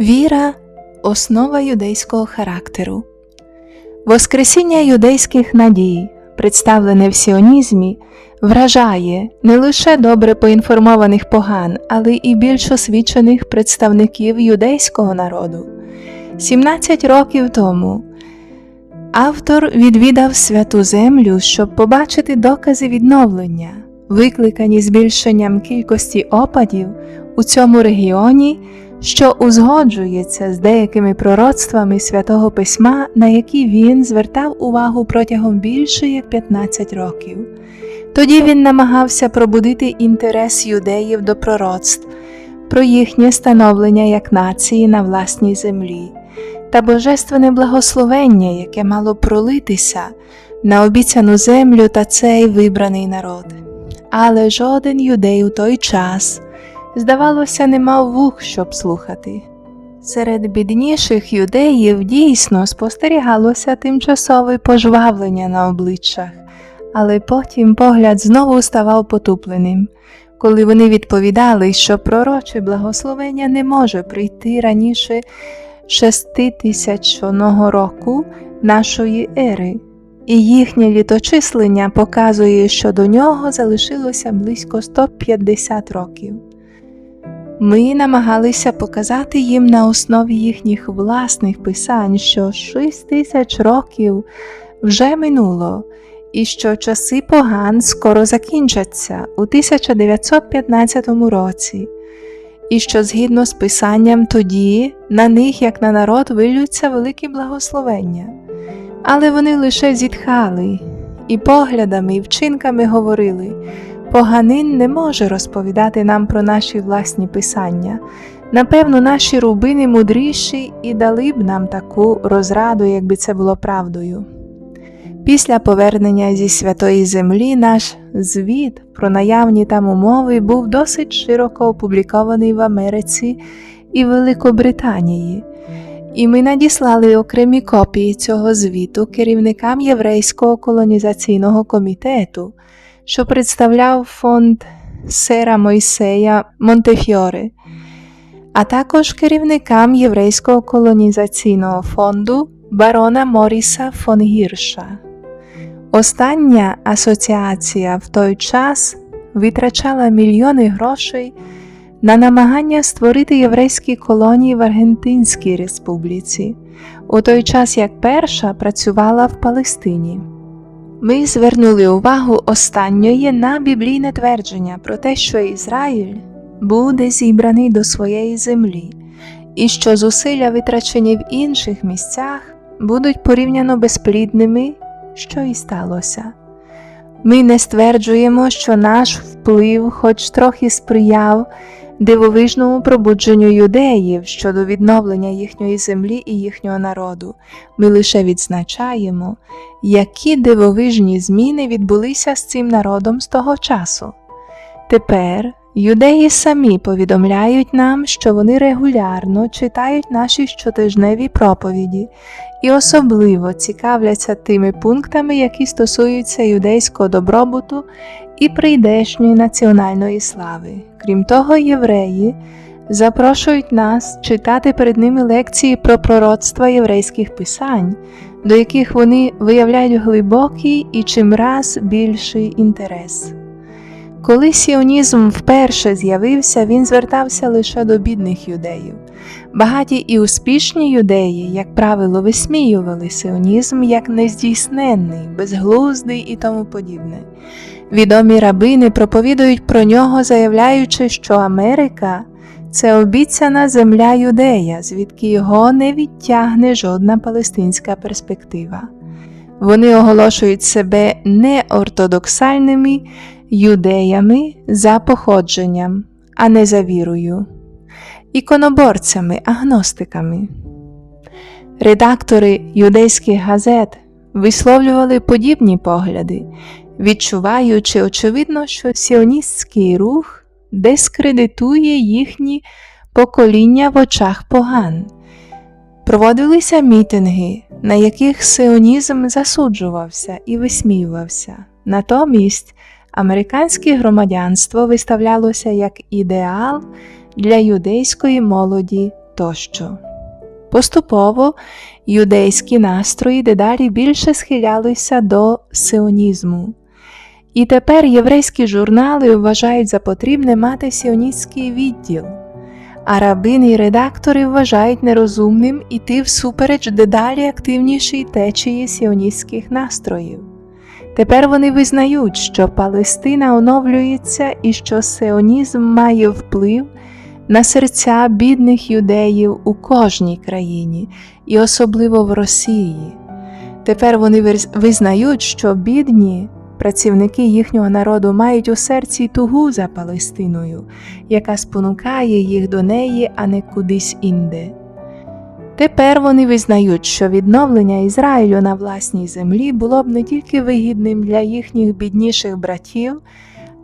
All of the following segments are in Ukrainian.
Віра основа юдейського характеру. Воскресіння юдейських надій, представлене в сіонізмі, вражає не лише добре поінформованих поган, але і більш освічених представників юдейського народу. 17 років тому автор відвідав святу землю, щоб побачити докази відновлення, викликані збільшенням кількості опадів у цьому регіоні що узгоджується з деякими пророцтвами святого письма, на які він звертав увагу протягом більше як 15 років. Тоді він намагався пробудити інтерес юдеїв до пророцтв, про їхнє становлення як нації на власній землі та божественне благословення, яке мало пролитися на обіцяну землю та цей вибраний народ. Але жоден юдей у той час здавалося, не мав вух, щоб слухати. Серед бідніших юдеїв дійсно спостерігалося тимчасове пожвавлення на обличчях, але потім погляд знову ставав потупленим, коли вони відповідали, що пророче благословення не може прийти раніше шеститисячного року нашої ери, і їхнє літочислення показує, що до нього залишилося близько 150 років. Ми намагалися показати їм на основі їхніх власних писань, що шість тисяч років вже минуло, і що часи поган скоро закінчаться у 1915 році, і що згідно з писанням тоді на них, як на народ, вилються великі благословення. Але вони лише зітхали і поглядами і вчинками говорили. Поганин не може розповідати нам про наші власні писання. Напевно, наші рубини мудріші і дали б нам таку розраду, якби це було правдою. Після повернення зі святої землі наш звіт про наявні там умови був досить широко опублікований в Америці і Великобританії, і ми надіслали окремі копії цього звіту керівникам Єврейського колонізаційного комітету що представляв фонд Сера Мойсея Монтефьоре, а також керівникам Єврейського колонізаційного фонду барона Моріса фон Гірша. Остання асоціація в той час витрачала мільйони грошей на намагання створити єврейські колонії в Аргентинській республіці, у той час як перша працювала в Палестині. Ми звернули увагу останньої на біблійне твердження про те, що Ізраїль буде зібраний до своєї землі, і що зусилля, витрачені в інших місцях, будуть порівняно безплідними, що і сталося. Ми не стверджуємо, що наш вплив, хоч трохи сприяв дивовижному пробудженню юдеїв щодо відновлення їхньої землі і їхнього народу, ми лише відзначаємо, які дивовижні зміни відбулися з цим народом з того часу. Тепер юдеї самі повідомляють нам, що вони регулярно читають наші щотижневі проповіді і особливо цікавляться тими пунктами, які стосуються юдейського добробуту і прийдешньої національної слави. Крім того, євреї запрошують нас читати перед ними лекції про пророцтва єврейських писань, до яких вони виявляють глибокий і чимраз більший інтерес. Коли сіонізм вперше з'явився, він звертався лише до бідних юдеїв. Багаті і успішні юдеї, як правило, висміювали сіонізм як нездійсненний, безглуздий і тому подібне. Відомі рабини проповідують про нього, заявляючи, що Америка це обіцяна земля юдея, звідки його не відтягне жодна палестинська перспектива. Вони оголошують себе неортодоксальними юдеями за походженням, а не за вірою, іконоборцями, агностиками. Редактори юдейських газет висловлювали подібні погляди, відчуваючи, очевидно, що сіоністський рух дискредитує їхні покоління в очах поган. Проводилися мітинги, на яких сіонізм засуджувався і висміювався. Натомість американське громадянство виставлялося як ідеал для юдейської молоді тощо. Поступово юдейські настрої дедалі більше схилялися до сионізму. І тепер єврейські журнали вважають за потрібне мати сіоністський відділ, а рабини й редактори вважають нерозумним іти всупереч дедалі активнішій течії сіоністських настроїв. Тепер вони визнають, що Палестина оновлюється і що сионізм має вплив на серця бідних юдеїв у кожній країні, і особливо в Росії. Тепер вони визнають, що бідні працівники їхнього народу мають у серці тугу за Палестиною, яка спонукає їх до неї, а не кудись інде. Тепер вони визнають, що відновлення Ізраїлю на власній землі було б не тільки вигідним для їхніх бідніших братів,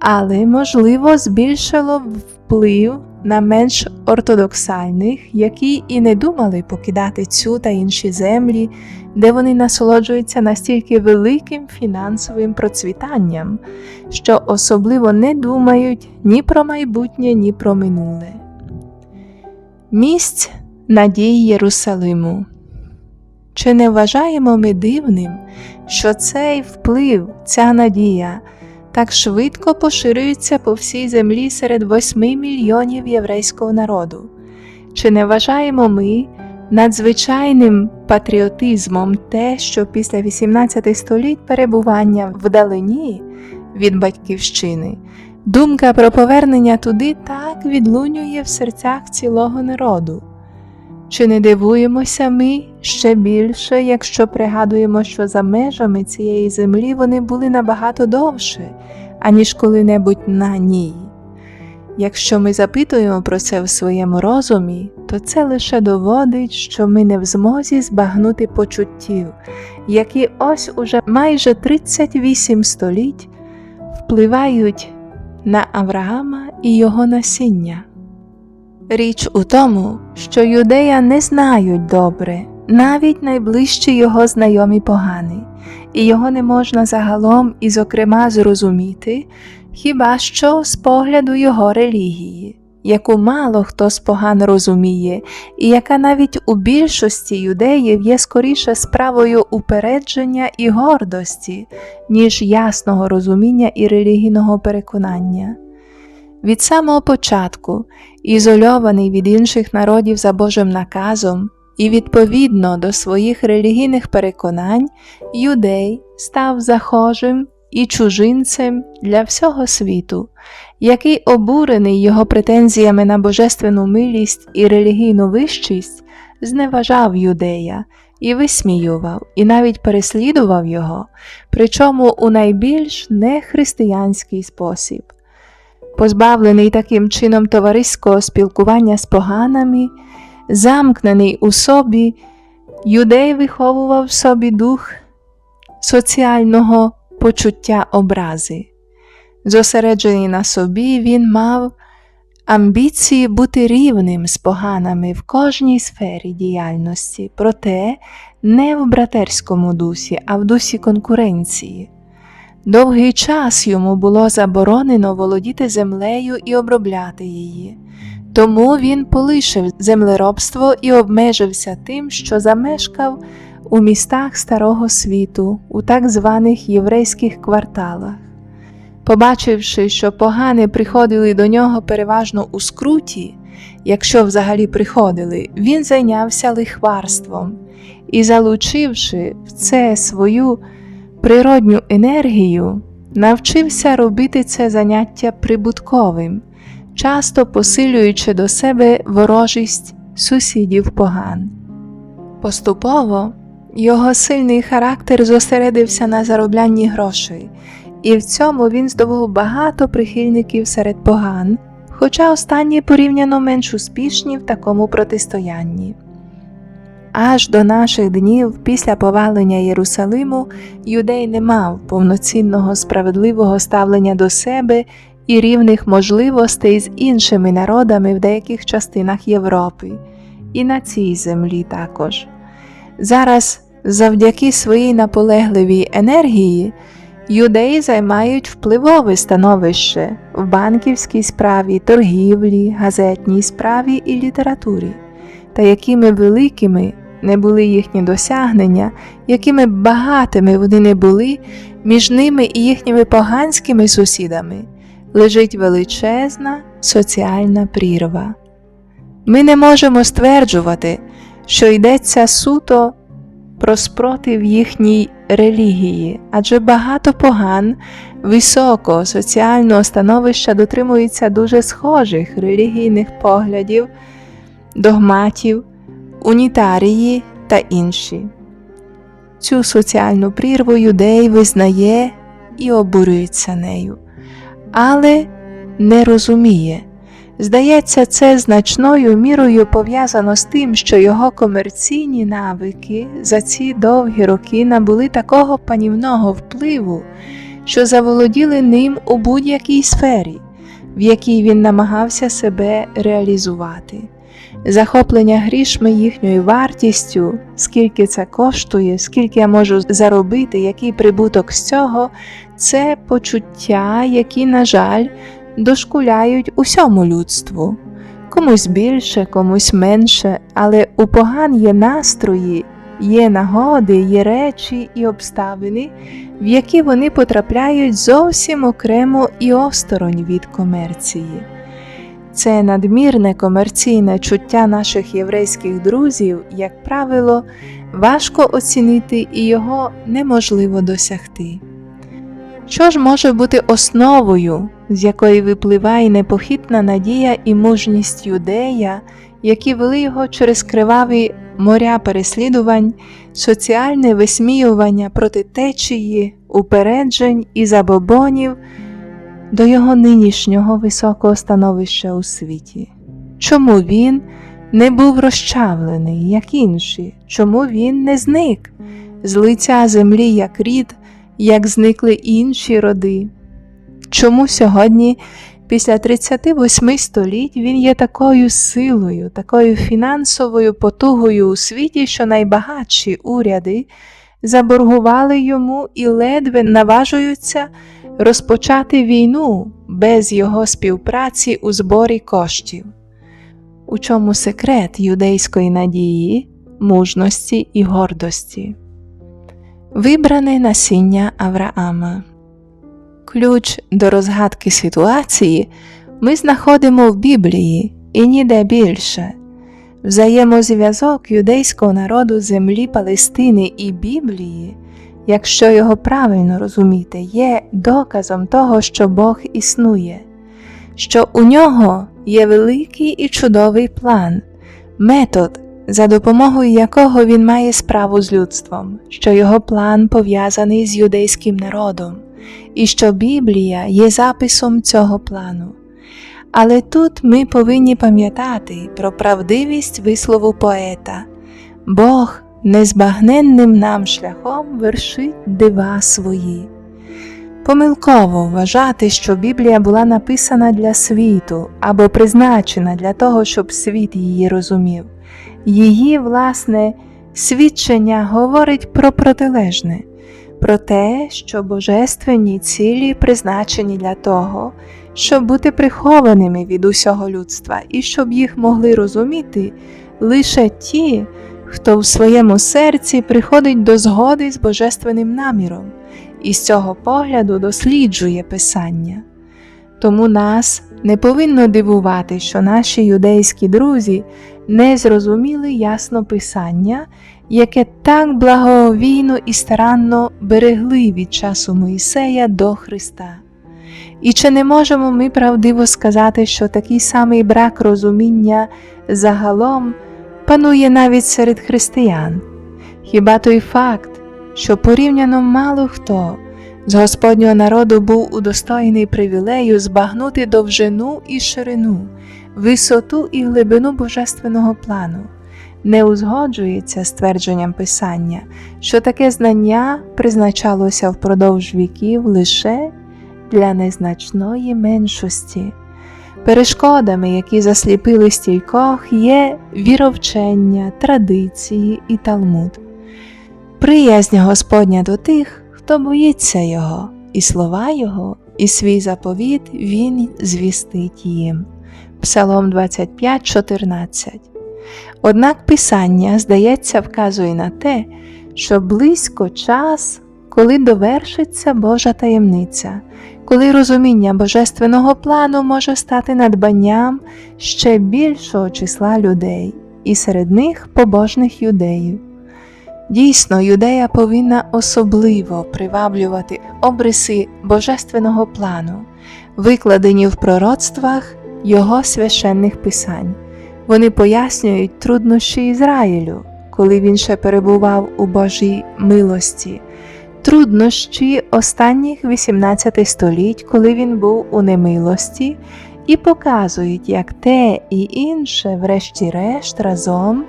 але, можливо, збільшило б вплив на менш ортодоксальних, які і не думали покидати цю та інші землі, де вони насолоджуються настільки великим фінансовим процвітанням, що особливо не думають ні про майбутнє, ні про минуле. Місць надії Єрусалиму. Чи не вважаємо ми дивним, що цей вплив, ця надія так швидко поширюється по всій землі серед восьми мільйонів єврейського народу? Чи не вважаємо ми надзвичайним патріотизмом те, що після 18 століть перебування вдалині від батьківщини думка про повернення туди так відлунює в серцях цілого народу? Чи не дивуємося ми ще більше, якщо пригадуємо, що за межами цієї землі вони були набагато довше, аніж коли-небудь на ній? Якщо ми запитуємо про це в своєму розумі, то це лише доводить, що ми не в змозі збагнути почуттів, які ось уже майже 38 століть впливають на Авраама і його насіння. Річ у тому, що юдея не знають добре, навіть найближчі його знайомі погани, і його не можна загалом і зокрема зрозуміти, хіба що з погляду його релігії, яку мало хто з поган розуміє, і яка навіть у більшості юдеїв є скоріше справою упередження і гордості, ніж ясного розуміння і релігійного переконання. Від самого початку, ізольований від інших народів за Божим наказом і відповідно до своїх релігійних переконань, юдей став захожим і чужинцем для всього світу, який обурений його претензіями на божественну милість і релігійну вищість, зневажав юдея і висміював, і навіть переслідував його, причому у найбільш нехристиянський спосіб. Позбавлений таким чином товариського спілкування з поганами, замкнений у собі, юдей виховував в собі дух соціального почуття образи. Зосереджений на собі, він мав амбіції бути рівним з поганами в кожній сфері діяльності, проте не в братерському дусі, а в дусі конкуренції. Довгий час йому було заборонено володіти землею і обробляти її, тому він полишив землеробство і обмежився тим, що замешкав у містах Старого світу, у так званих єврейських кварталах. Побачивши, що погани приходили до нього переважно у скруті, якщо взагалі приходили, він зайнявся лихварством і, залучивши в це свою природню енергію, навчився робити це заняття прибутковим, часто посилюючи до себе ворожість сусідів поган. Поступово його сильний характер зосередився на зароблянні грошей, і в цьому він здобув багато прихильників серед поган, хоча останні порівняно менш успішні в такому протистоянні. Аж до наших днів, після повалення Єрусалиму, юдей не мав повноцінного справедливого ставлення до себе і рівних можливостей з іншими народами в деяких частинах Європи, і на цій землі також. Зараз, завдяки своїй наполегливій енергії, юдеї займають впливове становище в банківській справі, торгівлі, газетній справі і літературі. та якими великими не були їхні досягнення, якими багатими вони не були, між ними і їхніми поганськими сусідами лежить величезна соціальна прірва. Ми не можемо стверджувати, що йдеться суто про спротив їхній релігії, адже багато поган високого соціального становища дотримуються дуже схожих релігійних поглядів, догматів, унітарії та інші. Цю соціальну прірву юдей визнає і обурюється нею, але не розуміє. Здається, це значною мірою пов'язано з тим, що його комерційні навики за ці довгі роки набули такого панівного впливу, що заволоділи ним у будь-якій сфері, в якій він намагався себе реалізувати. Захоплення грішми їхньою вартістю, скільки це коштує, скільки я можу заробити, який прибуток з цього, це почуття, які, на жаль, дошкуляють усьому людству. Комусь більше, комусь менше, але у поган є настрої, є нагоди, є речі і обставини, в які вони потрапляють зовсім окремо і осторонь від комерції. Це надмірне комерційне чуття наших єврейських друзів, як правило, важко оцінити і його неможливо досягти. Що ж може бути основою, з якої випливає непохитна надія і мужність юдея, які вели його через криваві моря переслідувань, соціальне висміювання проти течії, упереджень і забобонів до його нинішнього високого становища у світі? Чому він не був розчавлений, як інші? Чому він не зник з лиця землі як рід? як зникли інші роди. Чому сьогодні, після 38 століть, він є такою силою, такою фінансовою потугою у світі, що найбагатші уряди заборгували йому і ледве наважуються розпочати війну без його співпраці у зборі коштів? У чому секрет юдейської надії, мужності і гордості? Вибране насіння Авраама. Ключ до розгадки ситуації ми знаходимо в Біблії і ніде більше. Взаємозв'язок юдейського народу землі Палестини і Біблії, якщо його правильно розуміти, є доказом того, що Бог існує, що у нього є великий і чудовий план, метод за допомогою якого він має справу з людством, що його план пов'язаний з юдейським народом, і що Біблія є записом цього плану. Але тут ми повинні пам'ятати про правдивість вислову поета Бог незбагненним нам шляхом вершить дива свої. Помилково вважати, що Біблія була написана для світу або призначена для того, щоб світ її розумів. Її, власне, свідчення говорить про протилежне, про те, що божественні цілі призначені для того, щоб бути прихованими від усього людства і щоб їх могли розуміти лише ті, хто в своєму серці приходить до згоди з божественним наміром і з цього погляду досліджує Писання. Тому нас не повинно дивувати, що наші юдейські друзі не зрозуміли ясно Писання, яке так благовійно і старанно берегли від часу Моїсея до Христа. І чи не можемо ми правдиво сказати, що такий самий брак розуміння загалом панує навіть серед християн? Хіба той факт, що порівняно мало хто з Господнього народу був удостоєний привілею збагнути довжину і ширину, висоту і глибину божественного плану, не узгоджується з твердженням Писання, що таке знання призначалося впродовж віків лише для незначної меншості. Перешкодами, які засліпили стількох, є віровчення, традиції і талмуд. Приязнь Господня до тих, хто боїться Його, і слова Його, і свій заповіт Він звістить їм. Псалом 25, 14 Однак Писання, здається, вказує на те, що близько час, коли довершиться Божа таємниця, коли розуміння божественного плану може стати надбанням ще більшого числа людей, і серед них побожних юдеїв. Дійсно, юдея повинна особливо приваблювати обриси божественного плану, викладені в пророцтвах його священних писань. Вони пояснюють труднощі Ізраїлю, коли він ще перебував у Божій милості, труднощі останніх 18 століть, коли він був у немилості, і показують, як те і інше, врешті-решт, разом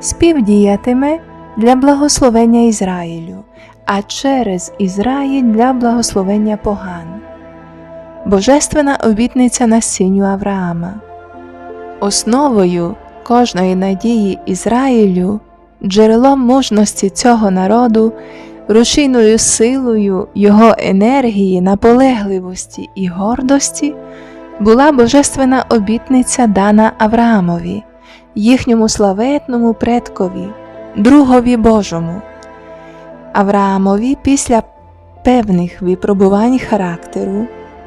співдіятиме для благословення Ізраїлю, а через Ізраїль для благословення поган. Божественна обітниця насінню Авраама. Основою кожної надії Ізраїлю, джерелом мужності цього народу, рушійною силою його енергії, наполегливості і гордості була божественна обітниця дана Авраамові, їхньому славетному предкові, другові Божому. Авраамові після певних випробувань характеру,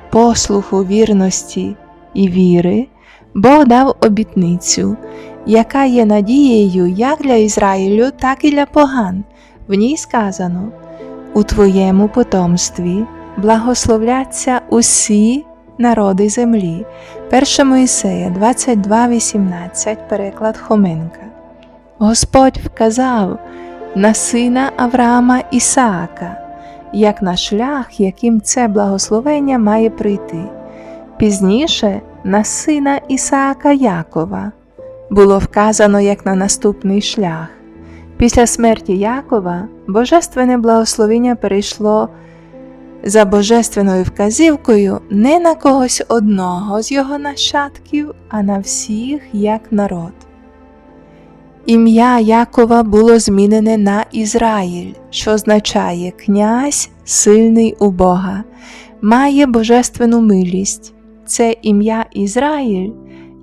послуху вірності і віри. Бог дав обітницю, яка є надією як для Ізраїлю, так і для поган. В ній сказано У твоєму потомстві благословляться усі народи землі. 1 Моїсея 22,18 переклад Хоменка. Господь вказав на сина Авраама Ісаака, як на шлях, яким це благословення має прийти. Пізніше на сина Ісаака Якова було вказано як на наступний шлях. Після смерті Якова Божественне благословення перейшло за божественною вказівкою не на когось одного з його нащадків, а на всіх як народ. Ім'я Якова було змінене на Ізраїль, що означає князь, сильний у Бога, має божественну милість. Це ім'я Ізраїль,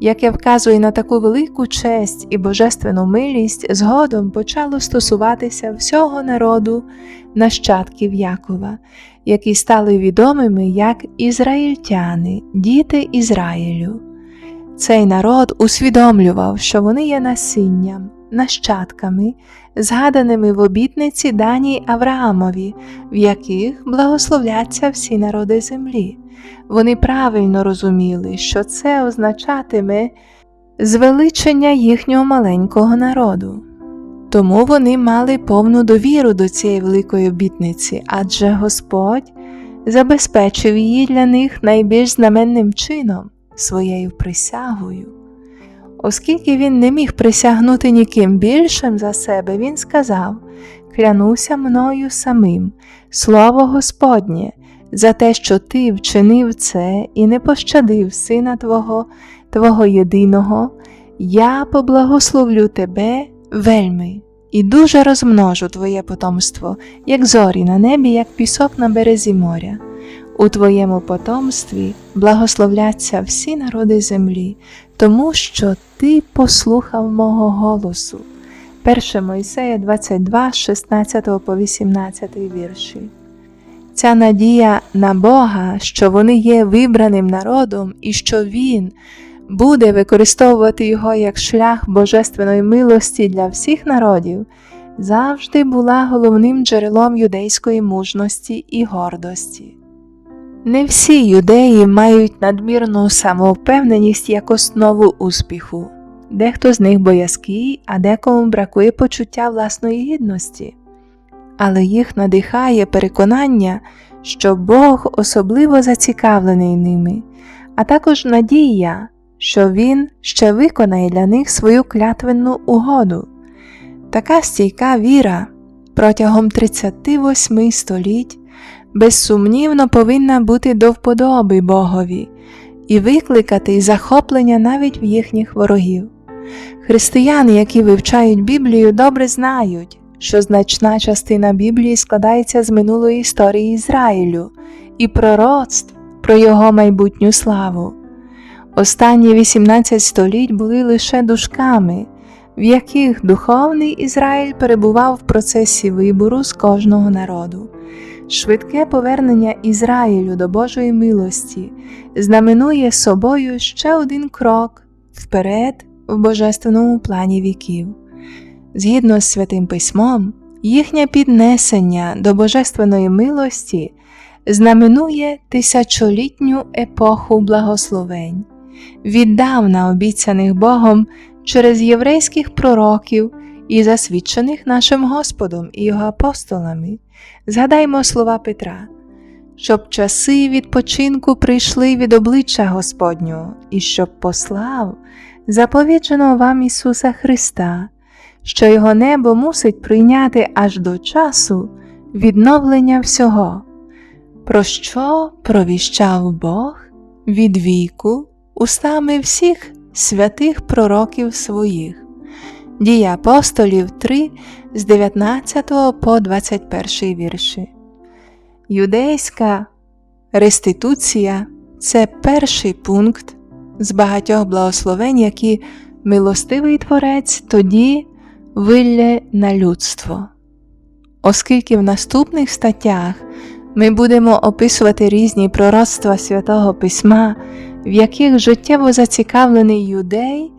яке вказує на таку велику честь і божественну милість, згодом почало стосуватися всього народу нащадків Якова, які стали відомими як ізраїльтяни, діти Ізраїлю. Цей народ усвідомлював, що вони є насінням, нащадками, згаданими в обітниці даній Авраамові, в яких благословляться всі народи землі. Вони правильно розуміли, що це означатиме звеличення їхнього маленького народу. Тому вони мали повну довіру до цієї великої обітниці, адже Господь забезпечив її для них найбільш знаменним чином своєю присягою. Оскільки він не міг присягнути ніким більшим за себе, він сказав Клянуся мною самим, слово Господнє, за те, що ти вчинив це і не пощадив сина Твого, Твого єдиного, я поблагословлю тебе вельми і дуже розмножу Твоє потомство, як зорі на небі, як пісок на березі моря. У Твоєму потомстві благословляться всі народи землі, тому що Ти послухав мого голосу. 1 Мойсея 22, 16 по 18 вірші. Ця надія на Бога, що вони є вибраним народом і що Він буде використовувати його як шлях божественної милості для всіх народів, завжди була головним джерелом юдейської мужності і гордості. Не всі юдеї мають надмірну самовпевненість як основу успіху. Дехто з них боязкий, а декому бракує почуття власної гідності. Але їх надихає переконання, що Бог особливо зацікавлений ними, а також надія, що Він ще виконає для них свою клятвенну угоду. Така стійка віра протягом 38 століть безсумнівно повинна бути до вподоби Богові і викликати захоплення навіть в їхніх ворогів. Християни, які вивчають Біблію, добре знають, що значна частина Біблії складається з минулої історії Ізраїлю і пророцтв про його майбутню славу. Останні 18 століть були лише дужками, в яких духовний Ізраїль перебував в процесі вибору з кожного народу. Швидке повернення Ізраїлю до Божої милості знаменує собою ще один крок вперед в божественному плані віків. Згідно з Святим Письмом, їхнє піднесення до божественної милості знаменує тисячолітню епоху благословень, віддавна обіцяних Богом через єврейських пророків і засвідчених нашим Господом і його апостолами. Згадаймо слова Петра, щоб часи відпочинку прийшли від обличчя Господнього, і щоб послав заповідженого вам Ісуса Христа, що Його небо мусить прийняти аж до часу відновлення всього, про що провіщав Бог від віку устами всіх святих пророків своїх. Дія апостолів 3 з 19 по 21 вірші. Юдейська реституція це перший пункт з багатьох благословень, які милостивий Творець тоді вилє на людство. Оскільки в наступних статтях ми будемо описувати різні пророцтва Святого Письма, в яких життєво зацікавлений юдей,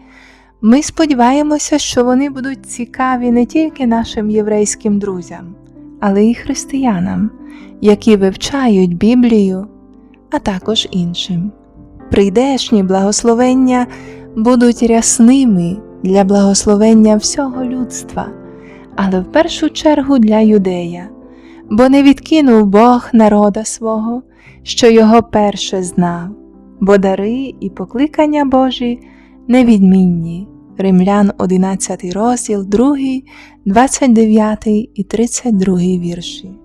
ми сподіваємося, що вони будуть цікаві не тільки нашим єврейським друзям, але й християнам, які вивчають Біблію, а також іншим. Прийдешні благословення будуть рясними для благословення всього людства, але в першу чергу для юдея, бо не відкинув Бог народа свого, що його перше знав, бо дари і покликання Божі невідмінні. Римлян 11 розділ 2, 29 і 32 вірші.